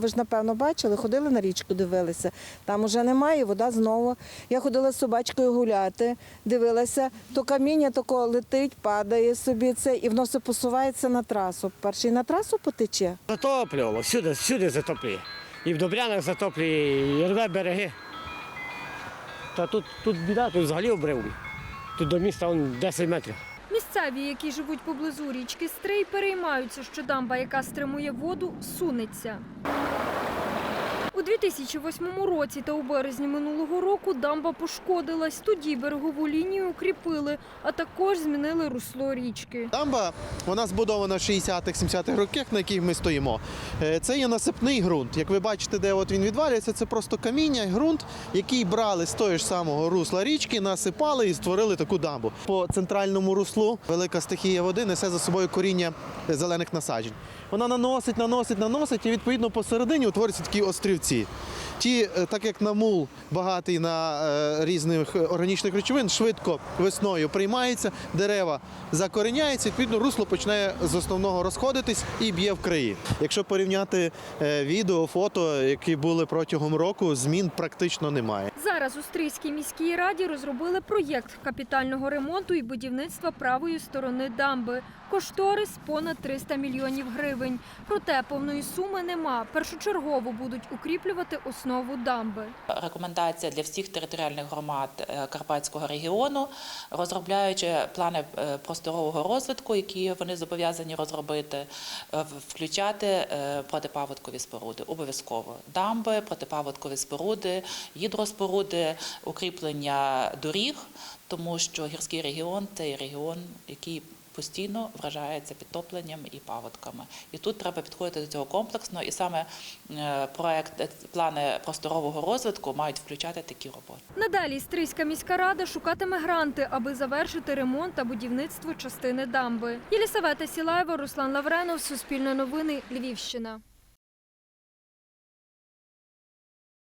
Ви ж напевно бачили, ходили на річку, дивилися. Там уже немає, вода знову. Я ходила з собачкою гуляти, дивилася, то каміння тако летить, падає собі це, і воно все посувається на трасу. Перший на трасу потече. Затоплювало, всюди, всюди затоплює. І в Добрянах затоплює, і рве береги. Та тут, тут біда, тут взагалі обрив. Тут до міста он 10 метрів. Місцеві, які живуть поблизу річки Стрий, переймаються, що дамба, яка стримує воду, сунеться. У 2008 році та у березні минулого року дамба пошкодилась. Тоді берегову лінію укріпили, а також змінили русло річки. Дамба вона збудована в 60-х-70-х роках, на яких ми стоїмо. Е, Це є насипний ґрунт. Як ви бачите, де от він відвалюється, це просто каміння, ґрунт, який брали з того ж самого русла річки, насипали і створили таку дамбу. По центральному руслу велика стихія води несе за собою коріння зелених насаджень. Вона наносить, наносить, наносить, і відповідно посередині утворюються такі острівці. Ті, е, так як намул багатий на е, різних органічних речовин, швидко весною приймається, дерева закореняються, відповідно русло починає з основного розходитись і б'є в краї. Якщо порівняти е, відео, фото, які були протягом року, змін практично немає. Зараз у Стрийській міській раді розробили проєкт капітального ремонту і будівництва правої сторони дамби. Кошторис понад 300 мільйонів гривень. Проте повної суми нема. Першочергово будуть укріплювати основу дамби. рекомендація для всіх територіальних громад е, Карпатського регіону, розробляючи плани е, просторового розвитку, які вони зобов'язані розробити, е, включати е, протипаводкові споруди. Обов'язково дамби, протипаводкові споруди, гідроспоруди, укріплення доріг, тому що гірський регіон це регіон, який постійно вражається підтопленням і паводками. І тут треба підходити до цього комплексно, і саме е, проект е, плани просторового розвитку мають включати такі роботи. Надалі Стрийська міська рада шукатиме гранти, аби завершити ремонт та будівництво частини дамби. Єлісавета Сілаєва, Руслан Лавренов, Суспільне новини, Львівщина.